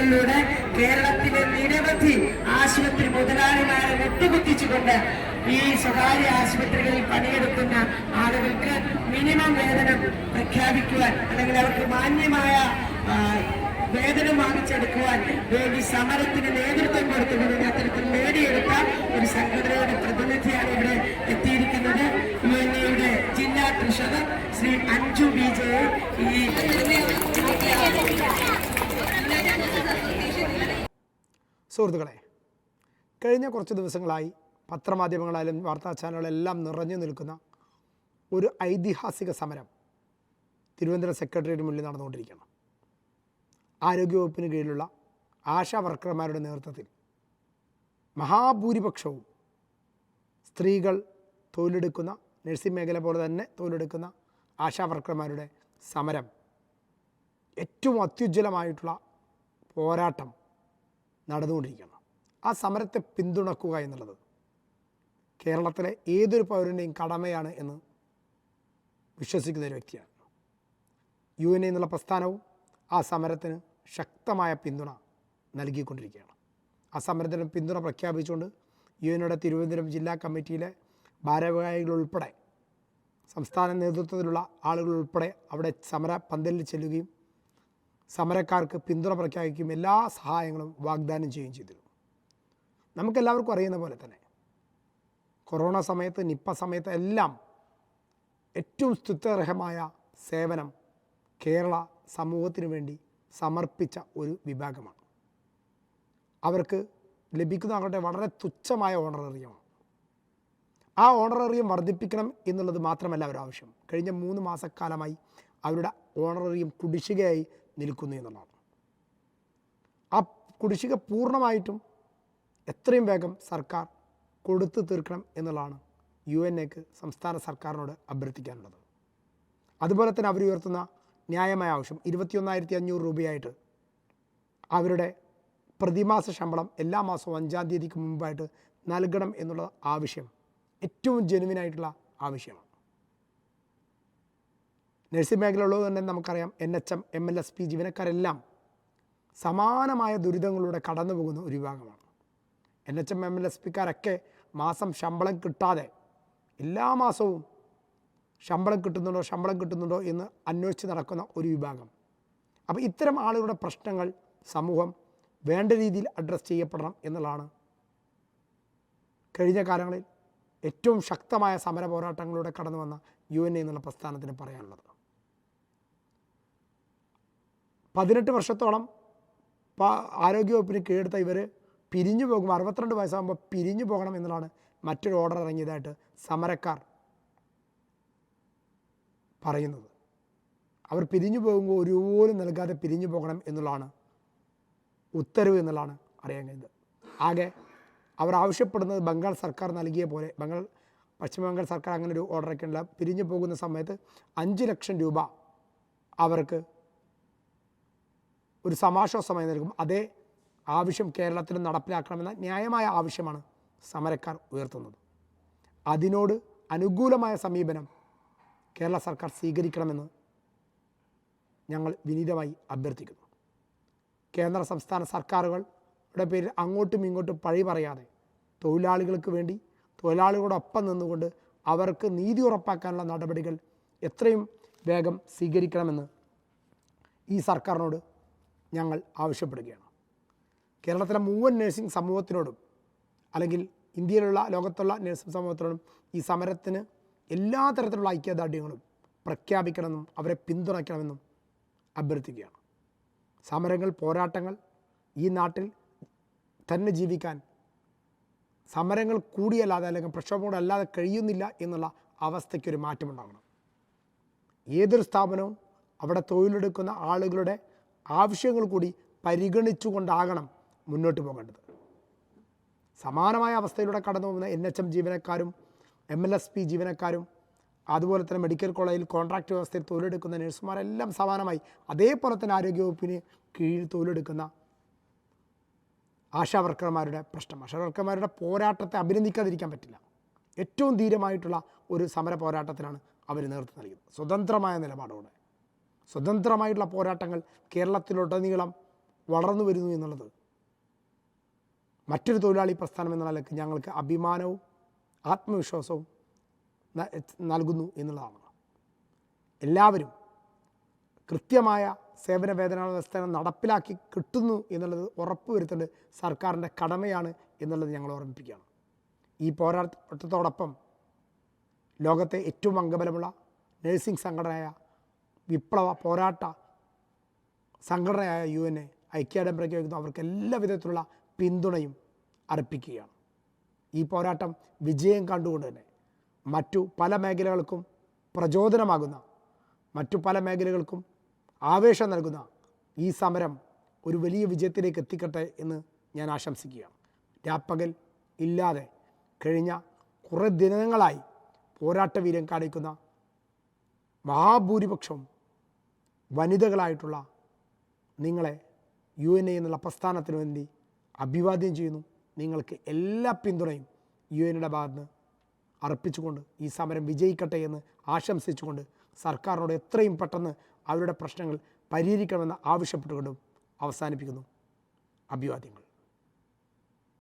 സമരങ്ങളിലൂടെ കേരളത്തിലെ നിരവധി ആശുപത്രി മുതലാളിമാരെ വെട്ടുകുത്തിച്ചുകൊണ്ട് ഈ സ്വകാര്യ ആശുപത്രികളിൽ പണിയെടുക്കുന്ന ആളുകൾക്ക് മിനിമം വേതനം പ്രഖ്യാപിക്കുവാൻ അല്ലെങ്കിൽ അവർക്ക് മാന്യമായ വേതനം വാങ്ങിച്ചെടുക്കുവാൻ വേണ്ടി സമരത്തിന് നേതൃത്വം കൊടുത്തുകൊണ്ട് അത്തരത്തിൽ നേടിയെടുത്ത ഒരു സംഘടനയുടെ പ്രതിനിധിയാണ് ഇവിടെ എത്തിയിരിക്കുന്നത്. യു എൻ എയുടെ ജില്ലാ treasurer Shri Anju B J. ഈ സുഹൃത്തുക്കളെ കഴിഞ്ഞ കുറച്ച് ദിവസങ്ങളായി പത്രമാധ്യമങ്ങളായാലും വാർത്താ ചാനലുകളെല്ലാം നിറഞ്ഞു നിൽക്കുന്ന ഒരു ഐതിഹാസിക സമരം തിരുവനന്തപുരം സെക്രട്ടേറിയറ്റ് മുന്നിൽ നടന്നുകൊണ്ടിരിക്കുകയാണ്. ആരോഗ്യവകുപ്പിന് കീഴിലുള്ള ആശാ വർക്കർമാരുടെ നേതൃത്വത്തിൽ മഹാഭൂരിപക്ഷവും സ്ത്രീകൾ തൊഴിലെടുക്കുന്ന നഴ്സിംഗ് മേഖല പോലെ തന്നെ തൊഴിലെടുക്കുന്ന ആശാ വർക്കർമാരുടെ സമരം ഏറ്റവും അത്യുജ്വലമായിട്ടുള്ള പോരാട്ടം നടന്നുകൊണ്ടിരിക്കുകയാണ് ആ സമരത്തെ പിന്തുണക്കുക എന്നുള്ളത് കേരളത്തിലെ ഏതൊരു പൗരന്റെയും കടമയാണ് എന്ന് വിശ്വസിക്കുന്ന ഒരു വ്യക്തിയാണ്. യു എൻ എന്നുള്ള പ്രസ്ഥാനവും ആ സമരത്തിന് ശക്തമായ പിന്തുണ നൽകിക്കൊണ്ടിരിക്കുകയാണ്. ആ സമരത്തിന് പിന്തുണ പ്രഖ്യാപിച്ചുകൊണ്ട് യു എനയുടെ തിരുവനന്തപുരം ജില്ലാ കമ്മിറ്റിയിലെ ഭാരവാഹികളുൾപ്പെടെ സംസ്ഥാന നേതൃത്വത്തിലുള്ള ആളുകൾ ഉൾപ്പെടെ അവിടെ സമര പന്തലിൽ ചെല്ലുകയും സമരക്കാർക്ക് പിന്തുണ പ്രഖ്യാപിക്കുകയും എല്ലാ സഹായങ്ങളും വാഗ്ദാനം ചെയ്യുകയും ചെയ്തിരുന്നു. നമുക്കെല്ലാവർക്കും അറിയുന്ന പോലെ തന്നെ കൊറോണ സമയത്ത് നിപ്പ സമയത്ത് എല്ലാം ഏറ്റവും സ്തുത്യർഹമായ സേവനം കേരള സമൂഹത്തിന് വേണ്ടി സമർപ്പിച്ച ഒരു വിഭാഗമാണ്. അവർക്ക് ലഭിക്കുന്ന വളരെ തുച്ഛമായ ഓണറേറിയമാണ് ആ ഓണറേറിയം വർദ്ധിപ്പിക്കണം എന്നുള്ളത് മാത്രമല്ല അവർ ആവശ്യം. കഴിഞ്ഞ മൂന്ന് മാസക്കാലമായി അവരുടെ ഓണറേറിയം കുടിശ്ശികയായി നിൽക്കുന്നു എന്നുള്ളതാണ്. ആ കുടിശ്ശിക പൂർണമായിട്ടും എത്രയും വേഗം സർക്കാർ കൊടുത്തു തീർക്കണം എന്നുള്ളതാണ് യു എൻ എക്ക് സംസ്ഥാന സർക്കാരിനോട് അഭ്യർത്ഥിക്കാനുള്ളത്. അതുപോലെ തന്നെ അവർ ഉയർത്തുന്ന ന്യായമായ ആവശ്യം ഇരുപത്തിയൊന്നായിരത്തി അഞ്ഞൂറ് രൂപയായിട്ട് അവരുടെ പ്രതിമാസ ശമ്പളം എല്ലാ മാസവും അഞ്ചാം തീയതിക്ക് മുമ്പായിട്ട് നൽകണം എന്നുള്ള ആവശ്യം ഏറ്റവും ജെനുവിനായിട്ടുള്ള ആവശ്യമാണ്. നഴ്സിംഗ് മേഖലയുള്ളത് തന്നെ നമുക്കറിയാം N H M M L S P ജീവനക്കാരെല്ലാം സമാനമായ ദുരിതങ്ങളിലൂടെ കടന്നു പോകുന്ന ഒരു വിഭാഗമാണ്. N H M M L S പിക്കാരൊക്കെ മാസം ശമ്പളം കിട്ടാതെ എല്ലാ മാസവും ശമ്പളം കിട്ടുന്നുണ്ടോ ശമ്പളം കിട്ടുന്നുണ്ടോ എന്ന് അന്വേഷിച്ച് നടക്കുന്ന ഒരു വിഭാഗം. അപ്പോൾ ഇത്തരം ആളുകളുടെ പ്രശ്നങ്ങൾ സമൂഹം വേണ്ട രീതിയിൽ അഡ്രസ്സ് ചെയ്യപ്പെടണം എന്നുള്ളതാണ് കഴിഞ്ഞ കാലങ്ങളിൽ ഏറ്റവും ശക്തമായ സമര പോരാട്ടങ്ങളിലൂടെ കടന്നു വന്ന യു എൻ എ എന്നുള്ള പ്രസ്ഥാനത്തിന് പറയാനുള്ളത്. പതിനെട്ട് വർഷത്തോളം ആരോഗ്യവകുപ്പിന് കീഴെടുത്ത ഇവർ പിരിഞ്ഞു പോകും. അറുപത്തിരണ്ട് വയസ്സാകുമ്പോൾ പിരിഞ്ഞു പോകണം എന്നുള്ളതാണ് മറ്റൊരു ഓർഡർ ഇറങ്ങിയതായിട്ട് സമരക്കാർ പറയുന്നത്. അവർ പിരിഞ്ഞു പോകുമ്പോൾ ഒരുപോലും നൽകാതെ പിരിഞ്ഞു പോകണം എന്നുള്ളതാണ് ഉത്തരവ് എന്നുള്ളതാണ് അറിയാൻ കഴിഞ്ഞത്. ആകെ അവർ ആവശ്യപ്പെടുന്നത് ബംഗാൾ സർക്കാർ നൽകിയ പോലെ ബംഗാൾ പശ്ചിമ ബംഗാൾ സർക്കാർ അങ്ങനെ ഒരു ഓർഡറൊക്കെ ഉള്ള പിരിഞ്ഞു പോകുന്ന സമയത്ത് അഞ്ച് ലക്ഷം രൂപ അവർക്ക് ഒരു സമാശ്വാസമായി നൽകും. അതേ ആവശ്യം കേരളത്തിൽ നടപ്പിലാക്കണമെന്ന ന്യായമായ ആവശ്യമാണ് സമരക്കാർ ഉയർത്തുന്നത്. അതിനോട് അനുകൂലമായ സമീപനം കേരള സർക്കാർ സ്വീകരിക്കണമെന്ന് ഞങ്ങൾ വിനീതമായി അഭ്യർത്ഥിക്കുന്നു. കേന്ദ്ര സംസ്ഥാന സർക്കാരുകളുടെ പേരിൽ അങ്ങോട്ടും ഇങ്ങോട്ടും പഴി പറയാതെ തൊഴിലാളികൾക്ക് വേണ്ടി തൊഴിലാളികളോടൊപ്പം നിന്നുകൊണ്ട് അവർക്ക് നീതി ഉറപ്പാക്കാനുള്ള നടപടികൾ എത്രയും വേഗം സ്വീകരിക്കണമെന്ന് ഈ സർക്കാരിനോട് ഞങ്ങൾ ആവശ്യപ്പെടുകയാണ്. കേരളത്തിലെ മുഴുവൻ നഴ്സിംഗ് സമൂഹത്തിനോടും അല്ലെങ്കിൽ ഇന്ത്യയിലുള്ള ലോകത്തുള്ള നഴ്സിംഗ് സമൂഹത്തിനോടും ഈ സമരത്തിന് എല്ലാ തരത്തിലുള്ള ഐക്യദാർഢ്യങ്ങളും പ്രഖ്യാപിക്കണമെന്നും അവരെ പിന്തുണയ്ക്കണമെന്നും അഭ്യർത്ഥിക്കുകയാണ്. സമരങ്ങൾ പോരാട്ടങ്ങൾ ഈ നാട്ടിൽ തന്നെ ജീവിക്കാൻ സമരങ്ങൾ കൂടിയല്ലാതെ അല്ലെങ്കിൽ പ്രക്ഷോഭങ്ങളല്ലാതെ കഴിയുന്നില്ല എന്നുള്ള അവസ്ഥയ്ക്കൊരു മാറ്റമുണ്ടാകണം. ഏതൊരു സ്ഥാപനവും അവിടെ തൊഴിലെടുക്കുന്ന ആളുകളുടെ ആവശ്യങ്ങൾ കൂടി പരിഗണിച്ചുകൊണ്ടാകണം മുന്നോട്ട് പോകേണ്ടത്. സമാനമായ അവസ്ഥയിലൂടെ കടന്നു പോകുന്ന എൻ എച്ച് എം ജീവനക്കാരും എം എൽ എസ് പി ജീവനക്കാരും അതുപോലെ തന്നെ മെഡിക്കൽ കോളേജിൽ കോൺട്രാക്ട് വ്യവസ്ഥയിൽ തൊഴിലെടുക്കുന്ന നഴ്സുമാരെല്ലാം സമാനമായി അതേപോലെ തന്നെ ആരോഗ്യവകുപ്പിന് കീഴിൽ തൊഴിലെടുക്കുന്ന ആശാവർക്കർമാരുടെ പ്രശ്നം. ആശാ വർക്കർമാരുടെ പോരാട്ടത്തെ അഭിനന്ദിക്കാതിരിക്കാൻ പറ്റില്ല. ഏറ്റവും ധീരമായിട്ടുള്ള ഒരു സമര പോരാട്ടത്തിനാണ് അവർ നേതൃത്വം നൽകിയത്. സ്വതന്ത്രമായ നിലപാടോടെ. സ്വതന്ത്രമായിട്ടുള്ള പോരാട്ടങ്ങൾ കേരളത്തിലുടനീളം വളർന്നു വരുന്നു എന്നുള്ളത് മറ്റൊരു തൊഴിലാളി പ്രസ്ഥാനം എന്ന നിലയ്ക്ക് ഞങ്ങൾക്ക് അഭിമാനവും ആത്മവിശ്വാസവും നൽകുന്നു എന്നുള്ളതാണ്. എല്ലാവരും കൃത്യമായ സേവന വേതന വ്യവസ്ഥ നടപ്പിലാക്കി കിട്ടുന്നു എന്നുള്ളത് ഉറപ്പുവരുത്തേണ്ട സർക്കാരിന്റെ കടമയാണ് എന്നുള്ളത് ഞങ്ങൾ ഓർമ്മിപ്പിക്കുകയാണ്. ഈ പോരാട്ടത്തോടൊപ്പം ലോകത്തെ ഏറ്റവും അംഗബലമുള്ള നഴ്സിംഗ് സംഘടനയായ വിപ്ലവ പോരാട്ട സംഘടനയായ യു എൻ എ ഐക്യദാർഢ്യം പ്രഖ്യാപിക്കുന്നു അവർക്ക് എല്ലാ വിധത്തിലുള്ള പിന്തുണയും അർപ്പിക്കുകയാണ്. ഈ പോരാട്ടം വിജയം കണ്ടുകൊണ്ട് തന്നെ മറ്റു പല മേഖലകൾക്കും പ്രചോദനമാകുന്ന മറ്റു പല മേഖലകൾക്കും ആവേശം നൽകുന്ന ഈ സമരം ഒരു വലിയ വിജയത്തിലേക്ക് എത്തിക്കട്ടെ എന്ന് ഞാൻ ആശംസിക്കുകയാണ്. രാപ്പകൽ ഇല്ലാതെ കഴിഞ്ഞ കുറേ ദിനങ്ങളായി പോരാട്ടവീര്യം കാണിക്കുന്ന മഹാഭൂരിപക്ഷവും വനിതകളായിട്ടുള്ള നിങ്ങളെ യു എൻ എ എന്നുള്ള പ്രസ്ഥാനത്തിന് വേണ്ടി അഭിവാദ്യം ചെയ്യുന്നു. നിങ്ങൾക്ക് എല്ലാ പിന്തുണയും യു എയുടെ ഭാഗത്ത് അർപ്പിച്ചുകൊണ്ട് ഈ സമരം വിജയിക്കട്ടെ എന്ന് ആശംസിച്ചുകൊണ്ട് സർക്കാരിനോട് എത്രയും പെട്ടെന്ന് അവരുടെ പ്രശ്നങ്ങൾ പരിഹരിക്കണമെന്ന് ആവശ്യപ്പെട്ടുകൊണ്ടും അവസാനിപ്പിക്കുന്നു. അഭിവാദ്യങ്ങൾ.